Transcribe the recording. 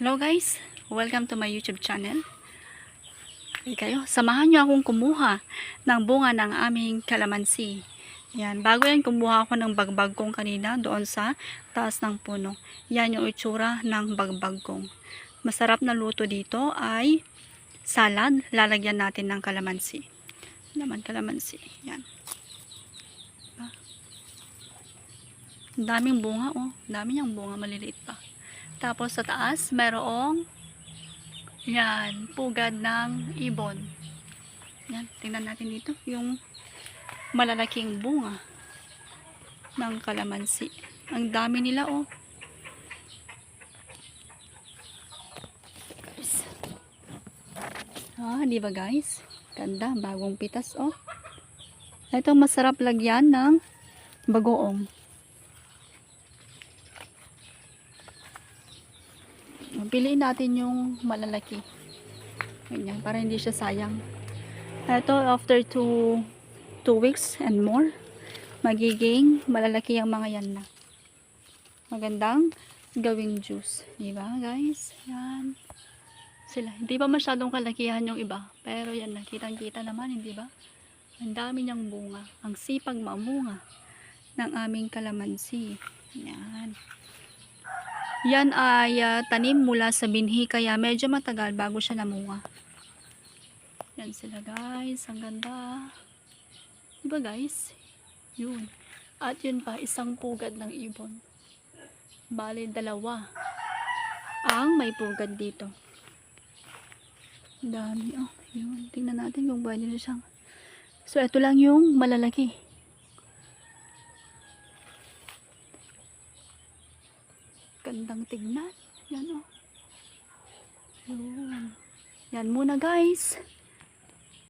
Hello guys, welcome to my YouTube channel. Okay kayo, samahan nyo akong kumuha ng bunga ng aming kalamansi. Yan, bago yan kumuha ako ng bagbag kong kanina doon sa taas ng puno. Yan yung itsura ng bagbag kong. Masarap na luto dito ay salad, lalagyan natin ng kalamansi. Naman kalamansi, yan. Daming bunga oh, dami niyang bunga, maliliit pa. Tapos sa taas, mayroong yan, pugad ng ibon. Yan, tingnan natin dito yung malalaking bunga ng kalamansi. Ang dami nila oh. Ah, di ba guys? Ganda, bagong pitas oh. Ito masarap lagyan ng bagoong. Piliin natin yung malalaki. Ganyan, para hindi siya sayang. Ito, after 2 2 weeks and more, magiging malalaki ang mga yan na. Magandang gawing juice. Diba, guys? Yan. Sila. Hindi pa masyadong kalakihan yung iba. Pero yan, nakitang-kita naman, hindi ba? Ang dami niyang bunga. Ang sipag mamunga ng aming kalamansi. Yan. Yan ay ah, tanim mula sa binhi kaya medyo matagal bago siya namunga. Yan sila guys. Ang ganda. Diba guys? Yun. At yun pa, isang pugad ng ibon. Bali, dalawa. Ang may pugad dito. Dami. Oh, yun. Tingnan natin kung pwede na siyang. So, ito lang yung malalaki. Gandang tignan. Yan oh. Yun. Yan muna guys.